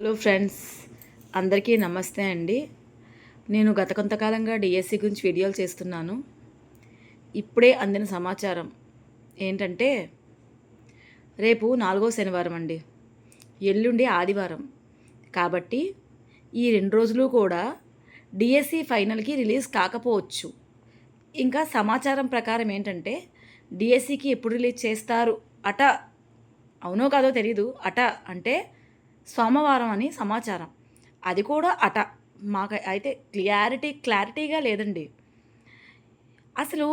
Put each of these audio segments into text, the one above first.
Hello friends అందరికీ నమస్తే అండి. నేను గత కొంతకాలంగా డిఎస్సి గురించి వీడియోలు చేస్తున్నాను. ఇప్పుడే అందిన సమాచారం ఏంటంటే రేపు నాలుగో శనివారం అండి. ఎల్లుండి ఆదివారం. కాబట్టి ఈ రెండు రోజులు కూడా డిఎస్సి ఫైనల్కి రిలీజ్ కాకపోవచ్చు. ఇంకా సమాచారం ప్రకారం ఏంటంటే డిఎస్సికి ఎప్పుడు రిలీజ్ చేస్తారు అట అవునో కాదో తెలీదు. అట అంటే సోమవారం అని సమాచారం. అది కూడా అట. మాకు అయితే క్లియారిటీ క్లారిటీగా లేదండి. అసలు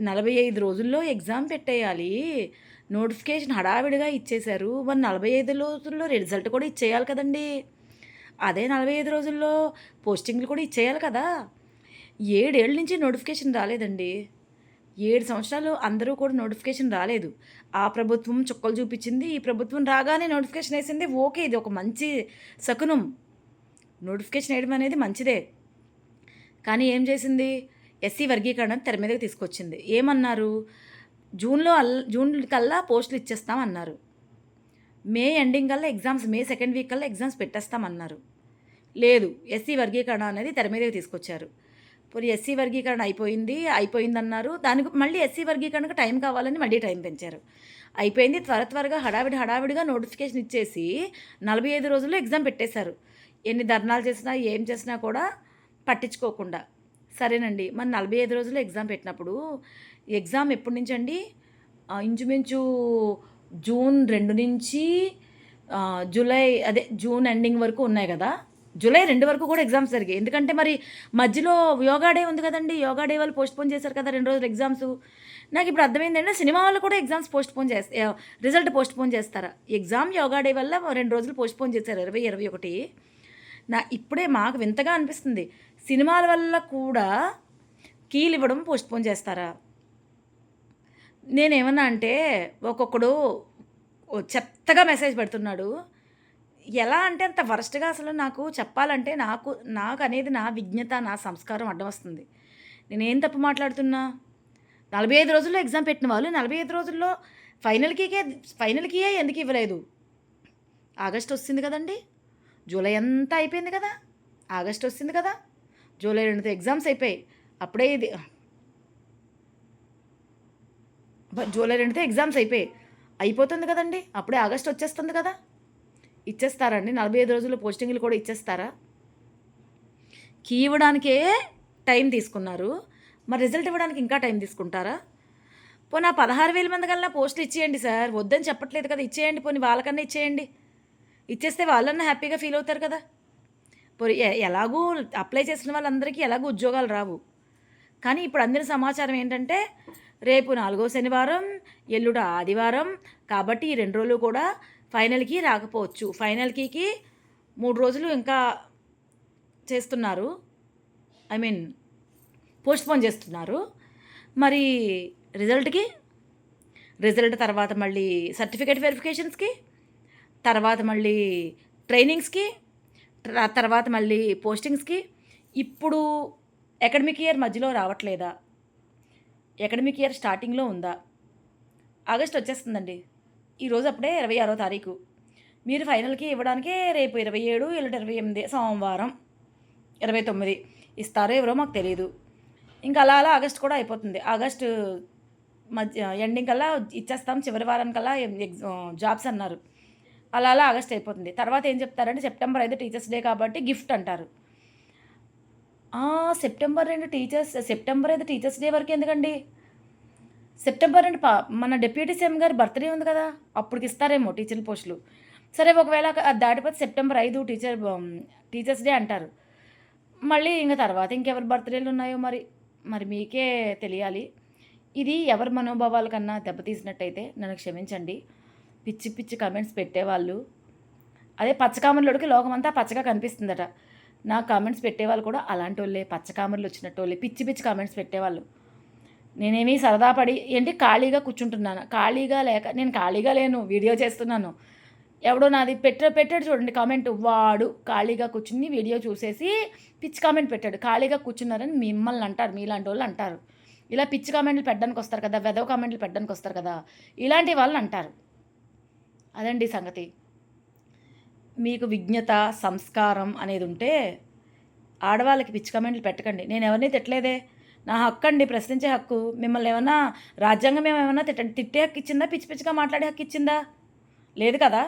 నలభై ఐదు రోజుల్లో ఎగ్జామ్ పెట్టేయాలి. నోటిఫికేషన్ హడావిడిగా ఇచ్చేశారు. మరి నలభై ఐదు రోజుల్లో రిజల్ట్ కూడా ఇచ్చేయాలి కదండి. అదే నలభై ఐదు రోజుల్లో పోస్టింగ్లు కూడా ఇచ్చేయాలి కదా. ఏడేళ్ళ నుంచి నోటిఫికేషన్ రాలేదండి. ఏడు సంవత్సరాలు అందరూ కూడా నోటిఫికేషన్ రాలేదు. ఆ ప్రభుత్వం చుక్కలు చూపించింది ఈ ప్రభుత్వం రాగానే నోటిఫికేషన్ వేసింది. ఓకే ఇది ఒక మంచి శకునం. నోటిఫికేషన్ వేయడం అనేది మంచిదే. కానీ ఏం చేసింది? ఎస్సీ వర్గీకరణ తెర మీదకి తీసుకొచ్చింది. ఏమన్నారు? జూన్లో అల్ జూన్ కల్లా పోస్టులు ఇచ్చేస్తామన్నారు మే ఎండింగ్ కల్లా ఎగ్జామ్స్ మే సెకండ్ వీక్ కల్లా ఎగ్జామ్స్ పెట్టేస్తామన్నారు లేదు ఎస్సీ వర్గీకరణ అనేది తెర మీదకి తీసుకొచ్చారు. పోనీ ఎస్సీ వర్గీకరణ అయిపోయింది అయిపోయిందన్నారు. దానికి మళ్ళీ ఎస్సీ వర్గీకరణకు టైం కావాలని మళ్ళీ టైం పెంచారు. అయిపోయింది త్వర త్వరగా హడావిడి హడావిడిగా నోటిఫికేషన్ ఇచ్చేసి నలభై ఐదు రోజుల్లో ఎగ్జామ్ పెట్టేశారు. ఎన్ని ధర్నాలు చేసినా ఏం చేసినా కూడా పట్టించుకోకుండా. సరేనండి మన నలభై ఐదు రోజుల్లో ఎగ్జామ్ పెట్టినప్పుడు ఎగ్జామ్ ఎప్పటి నుంచి అండి? ఇంచుమించు జూన్ రెండు నుంచి జూలై అదే జూన్ ఎండింగ్ వరకు ఉన్నాయి కదా? జూలై రెండు వరకు కూడా ఎగ్జామ్స్ జరిగాయి. ఎందుకంటే మరి మధ్యలో యోగా డే ఉంది కదండి. యోగా డే వాళ్ళు పోస్ట్పోన్ చేశారు కదా రెండు రోజులు ఎగ్జామ్స్. నాకు ఇప్పుడు అర్థమైంది ఏంటంటే సినిమా వాళ్ళు కూడా ఎగ్జామ్స్ పోస్ట్పోన్ చేస్తే రిజల్ట్ పోస్ట్పోన్ చేస్తారా? ఎగ్జామ్ యోగా డే వల్ల రెండు రోజులు పోస్ట్పోన్ చేశారు. ఇరవై ఇరవై ఒకటి. నా ఇప్పుడే మాకు వింతగా అనిపిస్తుంది. సినిమాల వల్ల కూడా కీలు ఇవ్వడం పోస్ట్పోన్ చేస్తారా? నేనేమన్నా అంటే ఒక్కొక్కడు చెత్తగా మెసేజ్ పెడుతున్నాడు. ఎలా అంటే అంత వరస్ట్గా అసలు నాకు చెప్పాలంటే నాకు నాకు అనేది నా విజ్ఞత నా సంస్కారం అడ్డం వస్తుంది. నేనేం తప్పు మాట్లాడుతున్నా? నలభై ఐదు రోజుల్లో ఎగ్జామ్ పెట్టిన వాళ్ళు నలభై ఐదు రోజుల్లో ఫైనల్కికే ఫైనల్కి ఎందుకు ఇవ్వలేదు? ఆగస్ట్ వస్తుంది కదండి. జూలై అంతా అయిపోయింది కదా. ఆగస్ట్ వస్తుంది కదా. జూలై రెండుతో ఎగ్జామ్స్ అయిపోయాయి. అప్పుడే ఇది జూలై రెండుతో ఎగ్జామ్స్ అయిపోయాయి. అయిపోతుంది కదండి. అప్పుడే ఆగస్ట్ వచ్చేస్తుంది కదా. ఇచ్చేస్తారండి. నలభై ఐదు రోజుల్లో పోస్టింగ్లు కూడా ఇచ్చేస్తారా? కీ ఇవ్వడానికే టైం తీసుకున్నారు. మరి రిజల్ట్ ఇవ్వడానికి ఇంకా టైం తీసుకుంటారా? పోనీ ఆ పదహారు వేల మంది కల్లా పోస్టులు ఇచ్చేయండి సార్. వద్దని చెప్పట్లేదు కదా ఇచ్చేయండి. పోనీ వాళ్ళకన్నా ఇచ్చేయండి. ఇచ్చేస్తే వాళ్ళన్నా హ్యాపీగా ఫీల్ అవుతారు కదా. పోనీ ఎ- ఎలాగూ అప్లై చేసిన వాళ్ళందరికీ ఎలాగూ ఉద్యోగాలు రావు. కానీ ఇప్పుడు అందిన సమాచారం ఏంటంటే రేపు నాలుగో శనివారం ఎల్లుడ ఆదివారం కాబట్టి ఈ రెండు రోజులు కూడా ఫైనల్కి రాకపోవచ్చు. ఫైనల్కి మూడు రోజులు ఇంకా చేస్తున్నారు. ఐ మీన్ పోస్ట్పోన్ చేస్తున్నారు. మరి రిజల్ట్కి రిజల్ట్ తర్వాత మళ్ళీ సర్టిఫికేట్ వెరిఫికేషన్స్కి తర్వాత మళ్ళీ ట్రైనింగ్స్కి తర్వాత మళ్ళీ పోస్టింగ్స్కి ఇప్పుడు అకాడమిక్ ఇయర్ మధ్యలో రావట్లేదా? అకాడమిక్ ఇయర్ స్టార్టింగ్లో ఉందా? ఆగస్ట్ వచ్చేస్తుందండి. ఈరోజు అప్పుడే ఇరవై ఆరో తారీఖు. మీరు ఫైనల్కి ఇవ్వడానికే రేపు ఇరవై ఏడు ఎల్లుండి ఇరవై ఎనిమిది సోమవారం ఇరవై తొమ్మిది ఇస్తారో ఎవరో మాకు తెలియదు ఇంకా అలా అలా ఆగస్ట్ కూడా అయిపోతుంది. ఆగస్టు మధ్య ఎండింగ్ కల్లా ఇచ్చేస్తాం చివరి వారానికల్లా జాబ్స్ అన్నారు. అలా అలా ఆగస్ట్ అయిపోతుంది. తర్వాత ఏం చెప్తారంటే సెప్టెంబర్ ఐదు టీచర్స్ డే కాబట్టి గిఫ్ట్ అంటారు. సెప్టెంబర్ రెండు టీచర్స్ సెప్టెంబర్ ఐదు టీచర్స్ డే వరకు ఎందుకండి? సెప్టెంబర్ రెండు పా మన డిప్యూటీ సీఎం గారి బర్త్డే ఉంది కదా అప్పటికి ఇస్తారేమో టీచర్ పోస్టులు. సరే ఒకవేళ అది దాటిపోతే సెప్టెంబర్ ఐదు టీచర్ టీచర్స్ డే అంటారు. మళ్ళీ ఇంకా తర్వాత ఇంకెవరి బర్త్డేలు ఉన్నాయో మరి మరి మీకే తెలియాలి. ఇది ఎవరి మనోభావాల కన్నా దెబ్బతీసినట్టయితే నన్ను క్షమించండి. పిచ్చి పిచ్చి కమెంట్స్ పెట్టేవాళ్ళు. అదే పచ్చకామర్లోడికి లోకమంతా పచ్చగా కనిపిస్తుందట. నా కామెంట్స్ పెట్టేవాళ్ళు కూడా అలాంటి వాళ్ళే పచ్చకామర్లు వచ్చినట్టు వాళ్ళే పిచ్చి పిచ్చి కామెంట్స్ పెట్టేవాళ్ళు. నేనేమి సరదా పడి ఏంటి ఖాళీగా కూర్చుంటున్నాను? ఖాళీగా లేక నేను ఖాళీగా లేను వీడియో చేస్తున్నాను. ఎవడో నాది పెట్ట పెట్టాడు చూడండి కామెంట్. వాడు ఖాళీగా కూర్చుని వీడియో చూసేసి పిచ్చి కామెంట్ పెట్టాడు. ఖాళీగా కూర్చున్నారని మిమ్మల్ని అంటారు మీలాంటి వాళ్ళు అంటారు. ఇలా పిచ్చి కామెంట్లు పెట్టడానికి వస్తారు కదా వెదవ కామెంట్లు పెట్టడానికి వస్తారు కదా ఇలాంటి వాళ్ళు అంటారు. అదండి సంగతి. మీకు విజ్ఞత సంస్కారం అనేది ఉంటే ఆడవాళ్ళకి పిచ్చి కామెంట్లు పెట్టకండి. నేను ఎవరిని తిట్టలేదే? నా హక్కు అండి ప్రశ్నించే హక్కు. మిమ్మల్ని ఏమన్నా రాజ్యాంగం ఏమైనా తిట్ట తిట్టే హక్కు ఇచ్చిందా? పిచ్చి పిచ్చిగా మాట్లాడే హక్కు ఇచ్చిందా? లేదు కదా?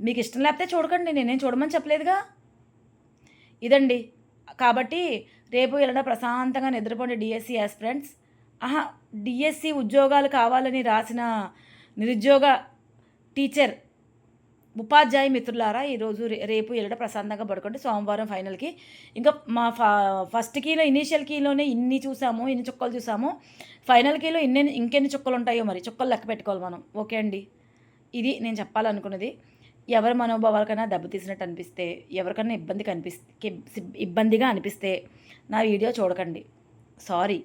మీకు ఇష్టం లేకపోతే చూడకండి నేనేం చూడమని చెప్పలేదుగా? ఇదండి. కాబట్టి రేపు వెళ్ళడం ప్రశాంతంగా నిద్రపోండి డిఎస్సి యాస్పిరెంట్స్. ఆహా డిఎస్సి ఉద్యోగాలు కావాలని రాసిన నిరుద్యోగ టీచర్ ఉపాధ్యాయ మిత్రులారా ఈరోజు రే- రేపు ఎల్లుడ ప్రశాంతంగా పడుకోండి. సోమవారం ఫైనల్కి ఇంకా మా ఫస్ట్ కీలో ఇనీషియల్ కీలోనే ఇన్ని చూసాము ఇన్ని చుక్కలు చూసాము. ఫైనల్ కీలో ఇన్ని ఇంకెన్ని చుక్కలు ఉంటాయో మరి చుక్కలు లెక్క పెట్టుకోవాలి మనం. ఓకే అండి? ఇది నేను చెప్పాలనుకున్నది. ఎవరి మనోభావాలకైనా దెబ్బతీసినట్టు అనిపిస్తే ఎవరికైనా ఇబ్బంది కనిపిస్తే ఇబ్బందిగా అనిపిస్తే నా వీడియో చూడకండి. సారీ